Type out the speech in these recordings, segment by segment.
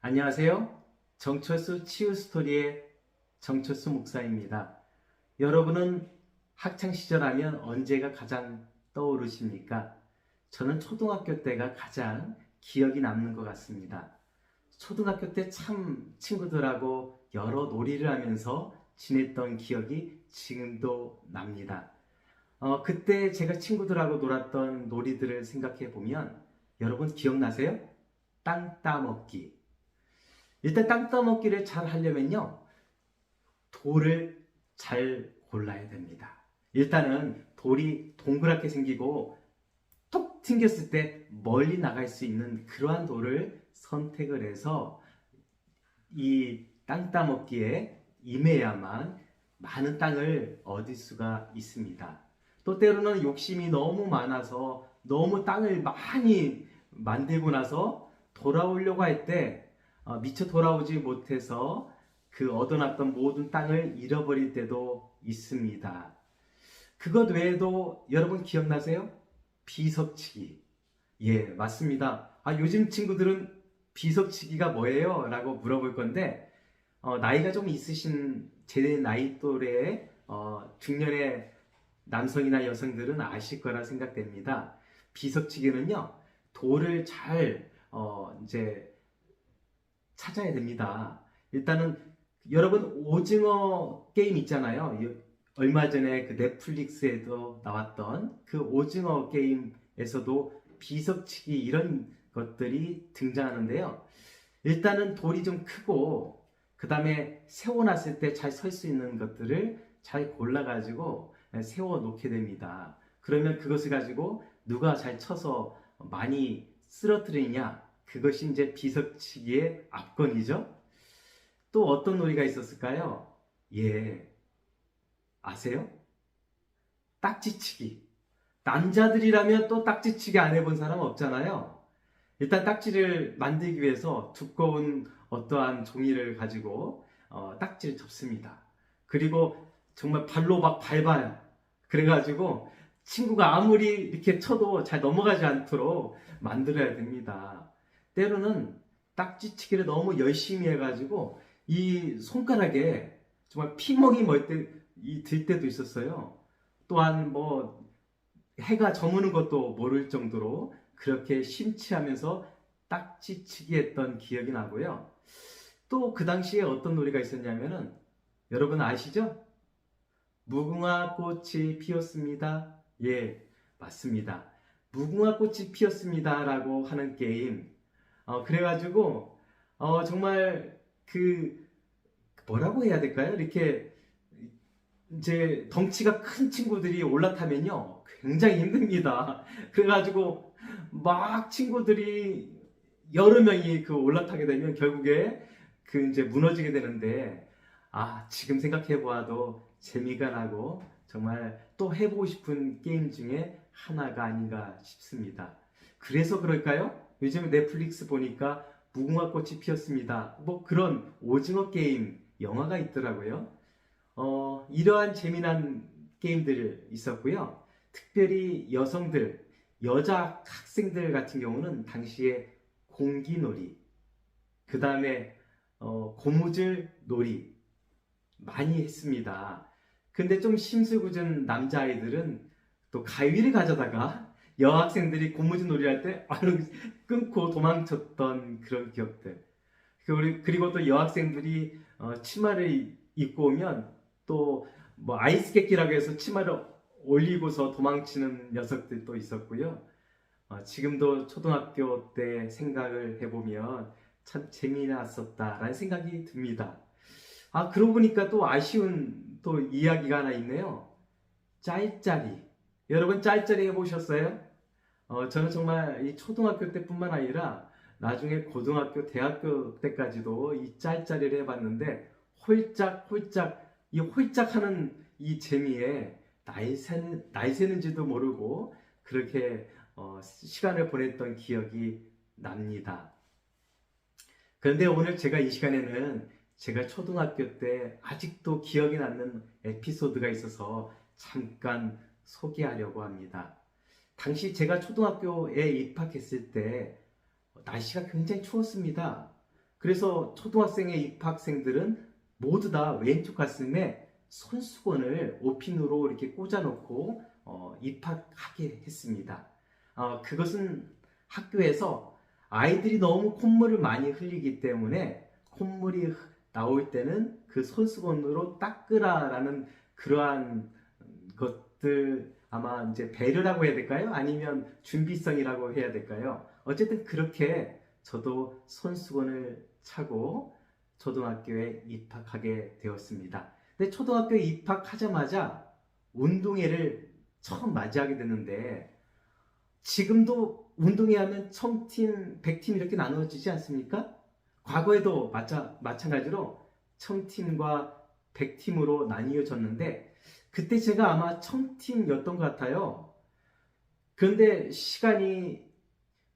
안녕하세요. 정철수 치유 스토리의 정철수 목사입니다. 여러분은 학창 시절 하면 언제가 가장 떠오르십니까? 저는 초등학교 때가 가장 기억이 남는 것 같습니다. 초등학교 때 참 친구들하고 여러 놀이를 하면서 지냈던 기억이 지금도 납니다. 어, 그때 제가 친구들하고 놀았던 놀이들을 생각해 보면 여러분 기억나세요? 땅 따먹기. 일단 땅 따먹기를 잘 하려면요. 돌을 잘 골라야 됩니다. 일단은 돌이 동그랗게 생기고 톡 튕겼을 때 멀리 나갈 수 있는 그러한 돌을 선택을 해서 이 땅 따먹기에 임해야만 많은 땅을 얻을 수가 있습니다. 또 때로는 욕심이 너무 많아서 너무 땅을 많이 만들고 나서 돌아오려고 할때 어, 미처 돌아오지 못해서 그 얻어놨던 모든 땅을 잃어버릴 때도 있습니다. 그것 외에도 여러분 기억나세요? 비석치기. 예, 맞습니다. 아, 요즘 친구들은 비석치기가 뭐예요? 라고 물어볼 건데, 어, 나이가 좀 있으신 제 나이 또래의 어, 중년의 남성이나 여성들은 아실 거라 생각됩니다. 비석치기는요, 돌을 잘, 어, 이제, 찾아야 됩니다. 일단은, 여러분, 오징어 게임 있잖아요. 이- 얼마 전에 그 넷플릭스에도 나왔던 그 오징어 게임에서도 비석치기 이런 것들이 등장하는데요. 일단은 돌이 좀 크고, 그 다음에 세워놨을 때 잘 설 수 있는 것들을 잘 골라가지고 세워 놓게 됩니다. 그러면 그것을 가지고 누가 잘 쳐서 많이 쓰러뜨리냐? 그것이 이제 비석치기의 압권이죠. 또 어떤 놀이가 있었을까요? 예. 아세요? 딱지치기. 남자들이라면 또 딱지치기 안 해본 사람 없잖아요. 일단 딱지를 만들기 위해서 두꺼운 어떠한 종이를 가지고 어, 딱지를 접습니다. 그리고 정말 발로 막 밟아요. 그래가지고 친구가 아무리 이렇게 쳐도 잘 넘어가지 않도록 만들어야 됩니다. 때로는 딱지치기를 너무 열심히 해가지고 이 손가락에 정말 피멍이 멀 때, 이들 때도 있었어요. 또한 뭐 해가 저무는 것도 모를 정도로 그렇게 심취하면서 딱지치기 했던 기억이 나고요. 또 그 당시에 어떤 놀이가 있었냐면은 여러분 아시죠? 무궁화 꽃이 피었습니다. 예, 맞습니다. 무궁화 꽃이 피었습니다라고 하는 게임. 어, 그래가지고 어, 정말 그 뭐라고 해야 될까요? 이렇게 이제 덩치가 큰 친구들이 올라타면요 굉장히 힘듭니다. 그래가지고 막 친구들이 여러 명이 그 올라타게 되면 결국에 그 이제 무너지게 되는데 아 지금 생각해 보아도 재미가 나고 정말 또 해보고 싶은 게임 중에 하나가 아닌가 싶습니다. 그래서 그럴까요? 요즘 넷플릭스 보니까 무궁화 꽃이 피었습니다. 뭐 그런 오징어 게임 영화가 있더라고요. 어, 이러한 재미난 게임들 있었고요. 특별히 여성들, 여자 학생들 같은 경우는 당시에 공기놀이, 그 다음에 어, 고무줄 놀이 많이 했습니다. 근데 좀 심술궂은 남자아이들은 또 가위를 가져다가 여학생들이 고무줄 놀이 할때 끊고 도망쳤던 그런 기억들. 그리고- 그리고 또 여학생들이 어, 치마를 입고 오면 또 뭐 아이스케키라고 해서 치마를 올리고서 도망치는 녀석들도 있었고요. 어, 지금도 초등학교 때 생각을 해보면 참 재미났었다라는 생각이 듭니다. 아, 그러고 보니까 또 아쉬운 또 이야기가 하나 있네요. 짤짤이. 여러분 짤짤이 해보셨어요? 어, 저는 정말 이 초등학교 때뿐만 아니라 나중에 고등학교, 대학교 때까지도 이 짤짤이를 해봤는데 홀짝 홀짝 이 홀짝 하는 이 재미에 날 새는 날 새는지도 모르고 그렇게 어, 시간을 보냈던 기억이 납니다. 그런데 오늘 제가 이 시간에는 제가 초등학교 때 아직도 기억이 남는 에피소드가 있어서 잠깐 소개하려고 합니다. 당시 제가 초등학교에 입학했을 때 날씨가 굉장히 추웠습니다. 그래서 초등학생의 입학생들은 모두 다 왼쪽 가슴에 손수건을 오핀으로 이렇게 꽂아놓고 어, 입학하게 했습니다. 어, 그것은 학교에서 아이들이 너무 콧물을 많이 흘리기 때문에 콧물이 흐- 나올 때는 그 손수건으로 닦으라라는 그러한 것들 아마 이제 배려라고 해야 될까요? 아니면 준비성이라고 해야 될까요? 어쨌든 그렇게 저도 손수건을 차고 초등학교에 입학하게 되었습니다. 근데 초등학교에 입학하자마자 운동회를 처음 맞이하게 됐는데 지금도 운동회 하면 청팀, 백팀 이렇게 나누어지지 않습니까? 과거에도 마찬가지로 청팀과 백팀으로 나뉘어졌는데 그때 제가 아마 청팀이었던 것 같아요. 그런데 시간이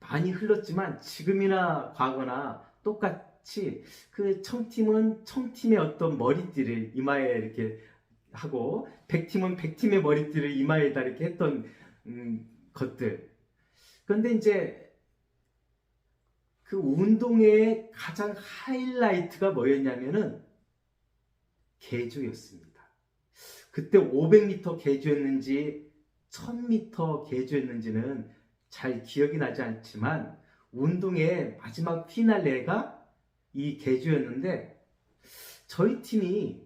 많이 흘렀지만 지금이나 과거나 똑같이 그 청팀은 청팀의 어떤 머리띠를 이마에 이렇게 하고 백팀은 백팀의 머리띠를 이마에다 이렇게 했던 음, 것들. 그런데 이제 그 운동회의 가장 하이라이트가 뭐였냐면은 개주였습니다. 그때 500m 개주였는지 1000m 개주였는지는 잘 기억이 나지 않지만 운동의 마지막 피날레가 이 개주였는데 저희 팀이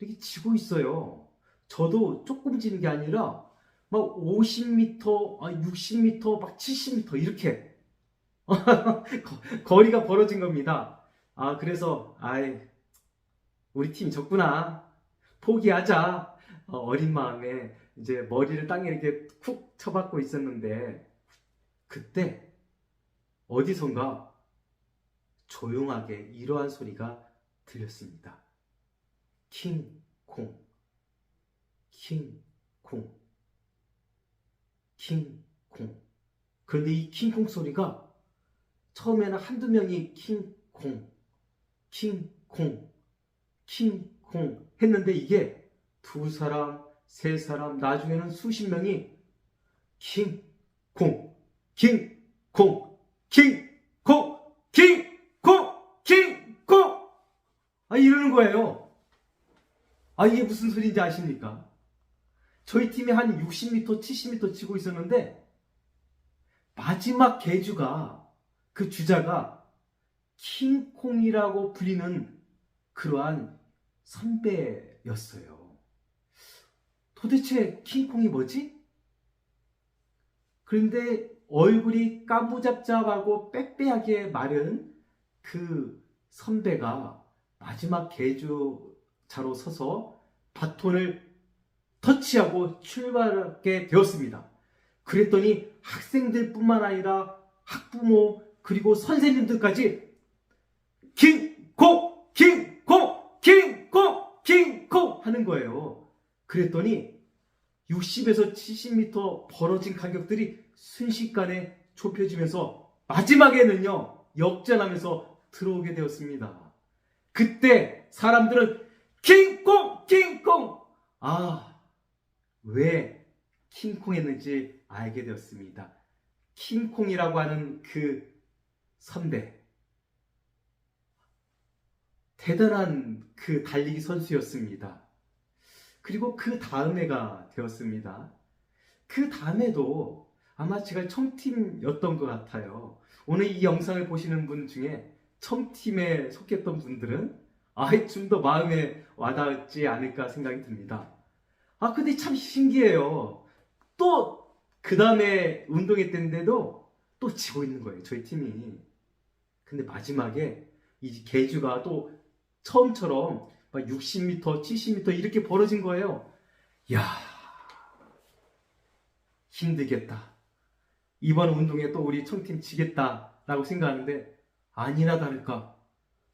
이렇게 지고 있어요. 저도 조금 지는 게 아니라 막 50m, 60m, 막 70m 이렇게 거- 거리가 벌어진 겁니다. 아 그래서 아이 우리 팀 졌구나 포기하자 어, 어린 마음에 이제 머리를 땅에 이렇게 쿡 쳐박고 있었는데 그때 어디선가 조용하게 이러한 소리가 들렸습니다. 킹콩, 킹콩, 킹콩. 그런데 이 킹콩 소리가 처음에는 한두 명이 킹콩, 킹콩, 킹콩 했는데 이게 두 사람, 세 사람, 나중에는 수십 명이 킹콩, 킹콩, 킹콩, 킹콩, 킹콩! 아, 이러는 거예요. 아, 이게 무슨 소리인지 아십니까? 저희 팀이 한 60m, 70m 치고 있었는데, 마지막 개주가, 그 주자가 킹콩이라고 불리는 그러한 선배였어요. 도대체 킹콩이 뭐지? 그런데 얼굴이 까무잡잡하고 빼빼하게 마른 그 선배가 마지막 개주자로 서서 바톤을 터치하고 출발하게 되었습니다. 그랬더니 학생들 뿐만 아니라 학부모 그리고 선생님들까지 킹콩 킹콩 킹콩 킹콩 하는 거예요. 그랬더니 60에서 70m 벌어진 간격들이 순식간에 좁혀지면서 마지막에는요 역전하면서 들어오게 되었습니다. 그때 사람들은 킹콩 킹콩 아왜 킹콩 했는지 알게 되었습니다. 킹콩이라고 하는 그 선배 대단한 그 달리기 선수였습니다. 그리고 그 다음 해가 되었습니다. 그 다음에도 아마 제가 청팀이었던 것 같아요. 오늘 이 영상을 보시는 분 중에 청팀에 속했던 분들은 아이 좀 더 마음에 와닿지 않을까 생각이 듭니다. 아 근데 참 신기해요. 또 그 다음에 운동회 때인데도 또 지고 있는 거예요. 저희 팀이. 근데 마지막에 이 개주가 또 처음처럼 막 60m, 70m 이렇게 벌어진 거예요. 야 힘들겠다. 이번 운동에 또 우리 청팀 지겠다라고 생각하는데 아니나 다를까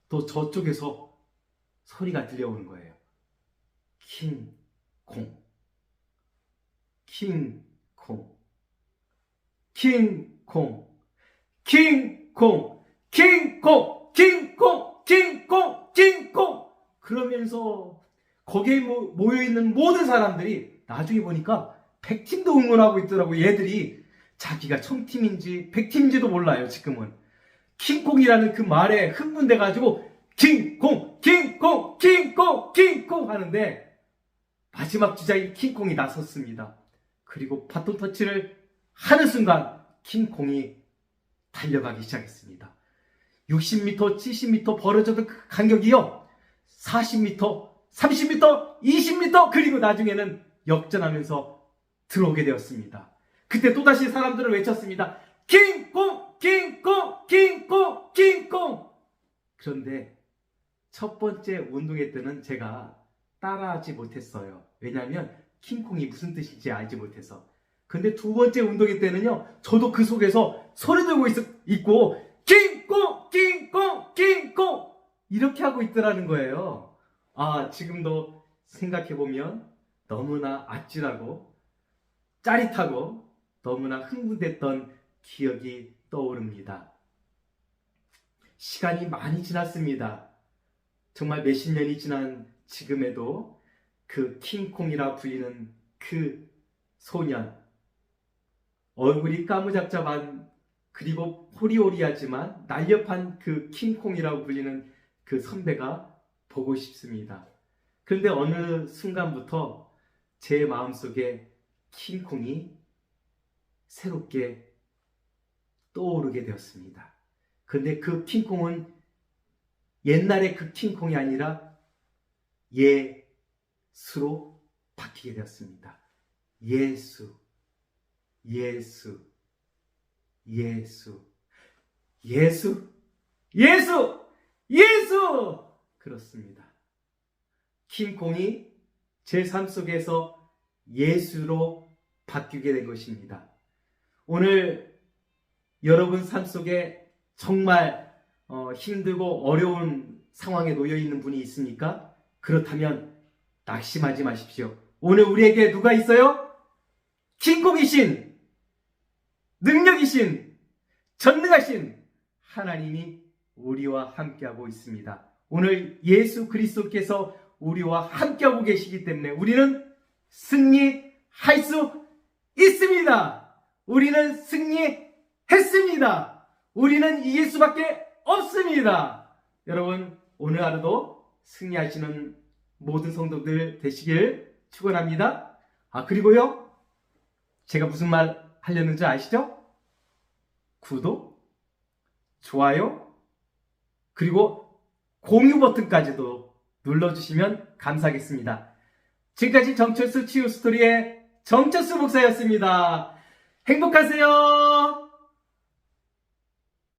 또 저쪽에서 소리가 들려오는 거예요. 킹 콩, 킹 콩, 킹 콩, 킹 콩, 킹 콩, 킹콩, 킹콩, 킹콩. 그러면서 거기에 모- 모여 있는 모든 사람들이 나중에 보니까 100팀도 응원하고 있더라고 얘들이 자기가 청팀인지 100팀인지도 몰라요 지금은 킹콩이라는 그 말에 흥분돼 가지고 킹콩, 킹콩, 킹콩, 킹콩 하는데 마지막 주자인 킹콩이 나섰습니다. 그리고 바톤 터치를 하는 순간 킹콩이 달려가기 시작했습니다. 60m, 70m 벌어져도 그 간격이요. 40m, 30m, 20m 그리고 나중에는 역전하면서 들어오게 되었습니다. 그때 또다시 사람들은 외쳤습니다. 킹콩! 킹콩! 킹콩! 킹콩! 그런데 첫 번째 운동회 때는 제가 따라하지 못했어요. 왜냐하면 킹콩이 무슨 뜻인지 알지 못해서. 근데 두 번째 운동회 때는요, 저도 그 속에서 소리 들고 있, 있고, 이렇게 하고 있더라는 거예요. 아, 지금도 생각해보면 너무나 아찔하고 짜릿하고 너무나 흥분됐던 기억이 떠오릅니다. 시간이 많이 지났습니다. 정말 몇십 년이 지난 지금에도 그 킹콩이라 불리는 그 소년, 얼굴이 까무잡잡한 그리고 호리호리하지만 날렵한 그 킹콩이라고 불리는 그 선배가 보고 싶습니다. 그런데 어느 순간부터 제 마음속에 킹콩이 새롭게 떠오르게 되었습니다. 근데 그 킹콩은 옛날의 그 킹콩이 아니라 예수로 바뀌게 되었습니다. 예수, 예수, 예수, 예수, 예수, 예수! 그렇습니다. 킹콩이 제 삶 속에서 예수로 바뀌게 된 것입니다. 오늘 여러분 삶 속에 정말 어, 힘들고 어려운 상황에 놓여 있는 분이 있습니까? 그렇다면 낙심하지 마십시오. 오늘 우리에게 누가 있어요? 킹콩이신, 능력이신, 전능하신 하나님이 우리와 함께하고 있습니다. 오늘 예수 그리스도께서 우리와 함께하고 계시기 때문에 우리는 승리할 수 있습니다. 우리는 승리했습니다. 우리는 이길 수밖에 없습니다. 여러분, 오늘 하루도 승리하시는 모든 성도들 되시길 축원합니다. 아, 그리고요. 제가 무슨 말 하려는지 아시죠? 구독, 좋아요, 그리고 공유 버튼까지도 눌러주시면 감사하겠습니다. 지금까지 정철수 치유 스토리의 정철수 목사였습니다. 행복하세요!